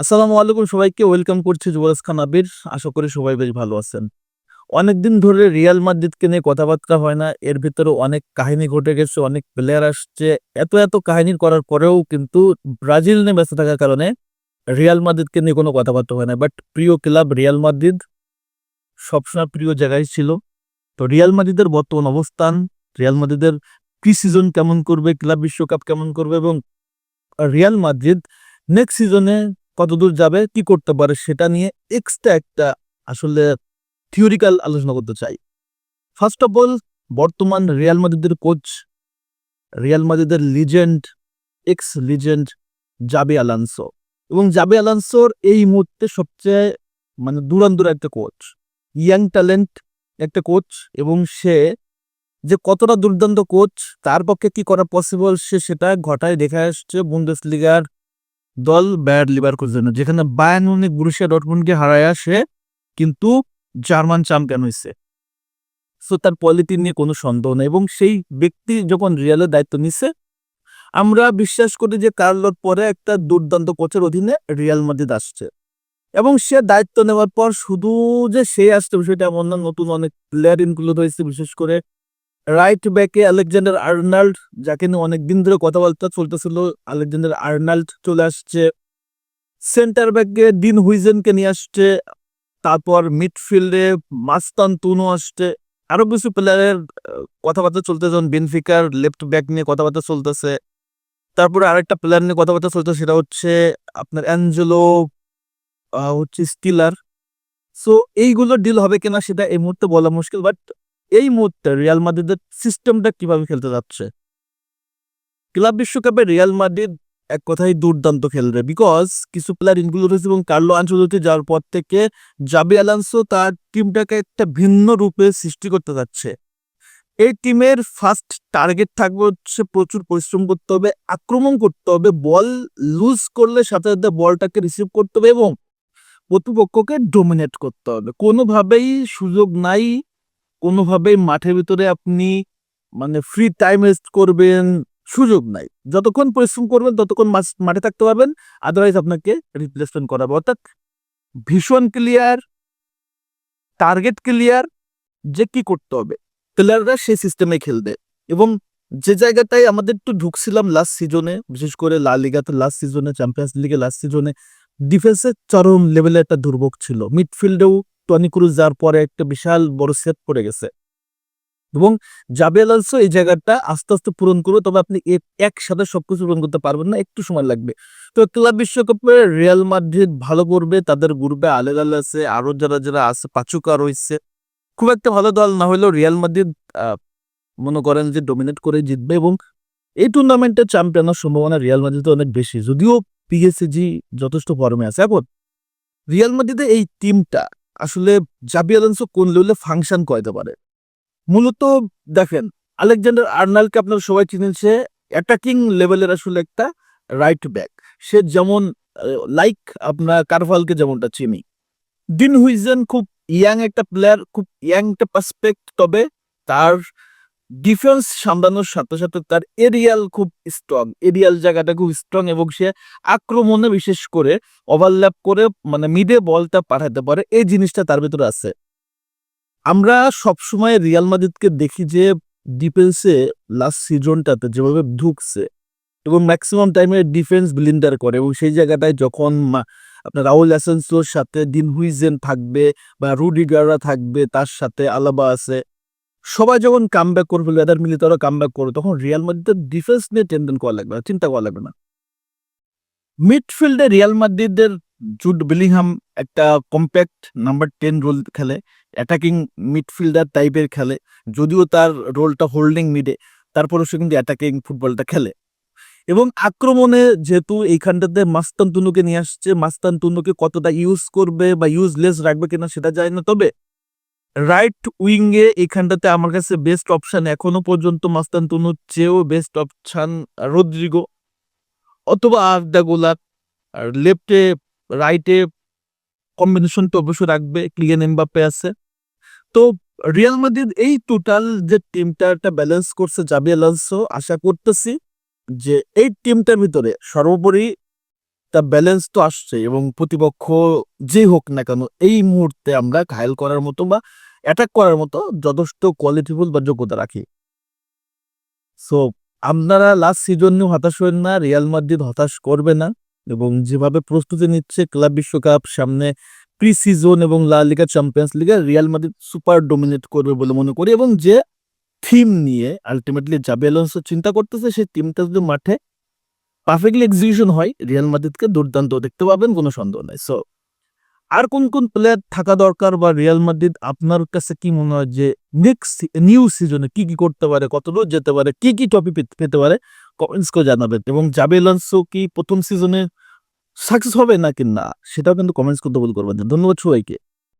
আসসালামু আলাইকুম সবাইকে, ওয়েলকাম করছি যুবরাজ খান আবির। আশা করি সবাই বেশ ভালো আছেন। অনেকদিন ধরে রিয়াল মাদ্রিদকে নিয়ে কথাবার্তা হয় না, এর ভিতরে অনেক কাহিনী ঘটে গেছে, অনেক প্লেয়ার আসছে। এত এত কাহিনী করার পরেও কিন্তু ব্রাজিল নিয়ে ব্যস্ত থাকার কারণে রিয়াল মাদ্রিদকে নিয়ে কোনো কথাবার্তা হয় না। বাট প্রিয় ক্লাব রিয়াল মাদ্রিদ সবসময় প্রিয় জায়গায় ছিল। তো রিয়াল মাদ্রিদের বর্তমান অবস্থান, রিয়াল মাদ্রিদের প্রি সিজন কেমন করবে, ক্লাব বিশ্বকাপ কেমন করবে এবং রিয়াল মাদ্রিদ নেক্সট সিজনে কতদূর যাবে, কি করতে পারে সেটা নিয়ে এক্সট্রা একটা আসলে থিওরিক্যাল আলোচনা করতে চাই। ফার্স্ট অফ অল বর্তমান রিয়াল মাদ্রিদের কোচ রিয়াল মাদ্রিদের legend ex legend Xabi Alonso এবং জাবি আলানসোর এই মুহূর্তে সবচেয়ে মানে দুরান্দুর একটা কোচ ইয়াং ট্যালেন্ট একটা কোচ এবং সে যে কতটা দুর্দান্ত কোচ তার পক্ষে কি করা পসিবল সে সেটা ঘটায় দেখা আসছে বুন্দেসলিগার দল ব্যাড লিভার জন্য, যেখানে বায়ান মুনিক বুরুশিয়া ডটমুন্ডকে হারায় সে কিন্তু জার্মান চ্যাম্পিয়ন হয়েছে সো তার কোয়ালিটি নিয়ে কোনো সন্দেহ নেই এবং সেই ব্যক্তি যখন রিয়ালের দায়িত্ব নিছে, আমরা বিশ্বাস করি যে কার্লোর পরে একটা দুর্দান্ত কোচের অধীনে রিয়াল মাদ্রিদ আসছে। এবং সে দায়িত্ব নেওয়ার পর শুধু যে সে আসছে, বিষয়টা এমন না, নতুন অনেক প্লেয়ার ইনক্লুড হয়েছে, বিশেষ করে রাইট ব্যাকে আলেকজান্ডার আর্নাল্ড যাকে নিয়ে অনেক দিন ধরে কথাবার্তা চলতেছিল। আলেকজান্ডার আর্নাল্ড চলে আসছে। সেন্টার ব্যাকে ডিন হুইজেনকে নিয়ে আসছে। তারপর মিডফিল্ডে মাস্তান তুনো আসছে। আরও কিছু প্লেয়ারের কথাবার্তা চলতেছে যেমন বেনফিকার লেফট ব্যাক নিয়ে কথাবার্তা চলতেছে। তারপরে আরেকটা প্লেয়ার নিয়ে কথাবার্তা চলতেছে, সেটা হচ্ছে আপনার অ্যাঞ্জেলো হচ্ছে স্টিলার। সো এইগুলো ডিল হবে কিনা সেটা এই মুহূর্তে বলা মুশকিল বাট এই মুহূর্তে রিয়াল মাদ্রিদের সিস্টেমটা কীভাবে খেলতে যাচ্ছে? ক্লাব বিশ্বকাপে রিয়াল মাদ্রিদ এক কথায় দুর্দান্ত খেলবে বিকজ কিছু প্লেয়ার ইনক্লুড হয়েছে এবং কার্লো আঞ্চলতি যাওয়ার পর থেকে জাবি আলান্সো তার টিমটাকে একটা ভিন্ন রূপে সৃষ্টি করতে যাচ্ছে। এই টিমের ফার্স্ট টার্গেট থাকবে হচ্ছে প্রচুর পরিশ্রম করতে হবে, আক্রমণ করতে হবে বল লুজ করলে সাথে সাথে বলটাকে রিসিভ করতে হবে এবং প্রতিপক্ষকে ডোমিনেট করতে হবে। কোনোভাবেই সুযোগ নাই কোনোভাবেই মাঠের ভিতরে আপনি মানে ফ্রি টাইম ওয়েস্ট করবেন সুযোগ নাই। যতক্ষণ পরিশ্রম করবেন, ততক্ষণ মাঠে থাকতে পারবেন আদারওয়াইজ আপনাকে রিপ্লেসমেন্ট করাবে। অর্থাৎ ভীষণ ক্লিয়ার টার্গেট ক্লিয়ার যে কি করতে হবে। প্লেয়াররা সেই সিস্টেমে খেলবে। এবং যে জায়গাটায় আমাদের একটু ঢুকছিলাম লাস্ট সিজনে বিশেষ করে লা লিগাতে লাস্ট সিজনে চ্যাম্পিয়ন্স লিগে লাস্ট সিজনে ডিফেন্সের চরম লেভেলে একটা দুর্ভোগ ছিল। মিডফিল্ডেও টনি ক্রুজ যাওয়ার পরে একটা বিশাল বড় সেট পড়ে গেছে। এবং জাবেল আলসো এই জায়গাটা আস্তে আস্তে পূরণ করবে, তবে আপনি একসাথে সবকিছু পূরণ করতে পারবেন না, একটু সময় লাগবে। তো ক্লাব বিশ্বকাপে রিয়াল মাদ্রিদ ভালো করবে, তাদের গ্রুপে আলেল আল আছে আরও যারা যারা আছে, পাচুকা রয়েছে। খুব একটা ভালো দল না হলেও রিয়াল মাদ্রিদ মনে করেন যে ডোমিনেট করে জিতবে এবং এই টুর্নামেন্টের চ্যাম্পিয়নের সম্ভাবনা রিয়াল মাদ্রিদে অনেক বেশি। যদিও পিএসজি যথেষ্ট ফর্মে আছে। এখন রিয়াল মাদ্রিদে এই টিমটা আসলে জাবি আলোনসো কোন লেভেলে ফাংশন করতে পারে? মূলত দেখেন, আলেকজান্ডার আর্নালকে আপনারা সবাই চিনেন, সে অ্যাটাকিং লেভেলের আসলে একটা রাইট ব্যাক সে যেমন লাইক আপনার কারভালকে যেমনটা চিনি। দিন হুইজেন খুব ইয়াং একটা প্লেয়ার খুব ইয়াং একটা পারসপেক্ট তবে তার ডিফেন্স সামলানোর সাথে সাথে তার এরিয়াল খুব স্ট্রং এরিয়াল জায়গাটা খুব স্ট্রং এবং সে আক্রমণে বিশেষ করে ওভারল্যাপ করে মানে মিডে বলটা পাঠাতে পারে। এই জিনিসটা তার ভিতরে আছে। আমরা সবসময় রিয়াল মাদ্রিদকে দেখি যে ডিফেন্সে লাস্ট সিজনটাতে যেভাবে ঢুকছে এবং ম্যাক্সিমাম টাইমে ডিফেন্স ব্লিন্ডার করে এবং সেই জায়গাটায় যখন আপনার রাহুল অ্যাসেন্সোর সাথে দিন হুইজেন থাকবে বা রুডিগাররা থাকবে তার সাথে আলাবা আছে। সবাই যখন কাম ব্যাক করে ফেলবে এদের মিলে তারা কাম ব্যাক করবে, তখন রিয়াল মাদ্রিদের ডিফেন্স নিয়ে টেনশন করা লাগবে না, চিন্তা করা লাগবে না। মিডফিল্ডে রিয়াল মাদ্রিদের জুড বিলিংহাম একটা কম্প্যাক্ট নাম্বার টেন রোল খেলে অ্যাটাকিং মিডফিল্ডার টাইপের খেলে, যদিও তার রোলটা হোল্ডিং মিডে তারপরেও সে কিন্তু অ্যাটাকিং ফুটবলটা খেলে। এবং আক্রমণে যেহেতু এইখানটাতে মাস্তান তুনুকে নিয়ে আসছে, মাস্তান তুনুকে কতটা ইউজ করবে বা ইউজলেস রাখবে কিনা সেটা জানি না, তবে রাইট উইংয়ে এখানটাতে আমার কাছে বেস্ট অপশন এখনও পর্যন্ত মাস্তান তুনুর চেয়েও বেস্ট অপশন রদ্রিগো অথবা আর্দা গোলার আর লেফটে রাইটে কম্বিনেশন তো অবশ্যই রাখবে ক্লিয়ান এমবাপ্পে আছে। তো রিয়াল মাদ্রিদ এই টোটাল যে টিমটা একটা ব্যালেন্স করছে জাবি আশা করতেছি যে এই টিমটার ভিতরে সর্বোপরি একটা ব্যালেন্স তো আসছে এবং প্রতিপক্ষ যে হোক না কেন, এই মুহূর্তে আমরা ঘায়ল করার মতো বা অ্যাটাক করার মতো যথেষ্ট কোয়ালিটিফুল বা যোগ্যতা রাখি। সো আপনারা লাস্ট সিজন নিয়েও হতাশ হবেন না রিয়াল মাদ্রিদ হতাশ করবে না এবং যেভাবে প্রস্তুতি নিচ্ছে ক্লাব বিশ্বকাপ সামনে প্রি সিজন এবং লা লিগা চ্যাম্পিয়ন্স লিগে রিয়াল মাদ্রিদ সুপার ডোমিনেট করবে বলে মনে করি এবং যে থিম নিয়ে আলটিমেটলি আলোনসো চিন্তা করতেছে, সেই টিমটা যদি মাঠে পারফেক্টলি এক্সিকিউশন হয় রিয়াল মাদ্রিদকে দুর্দান্ত দেখতে পাবেন, কোনো সন্দেহ নাই। সো আর কোন কোন প্লেয়ার থাকা দরকার বা রিয়াল মাদ্রিদ আপনার কাছে কি মনে হয় যে নেক্সট নিউ সিজনে কি কি করতে পারে, কত দূর যেতে পারে, কি কি টপিক পেতে পারে কমেন্টস করে জানাবেন। এবং জাবি আলোনসো কি প্রথম সিজনে সাকসেস হবে নাকি না, সেটাও কিন্তু কমেন্টস করতে ভুল করবেন। ধন্যবাদ সবাইকে।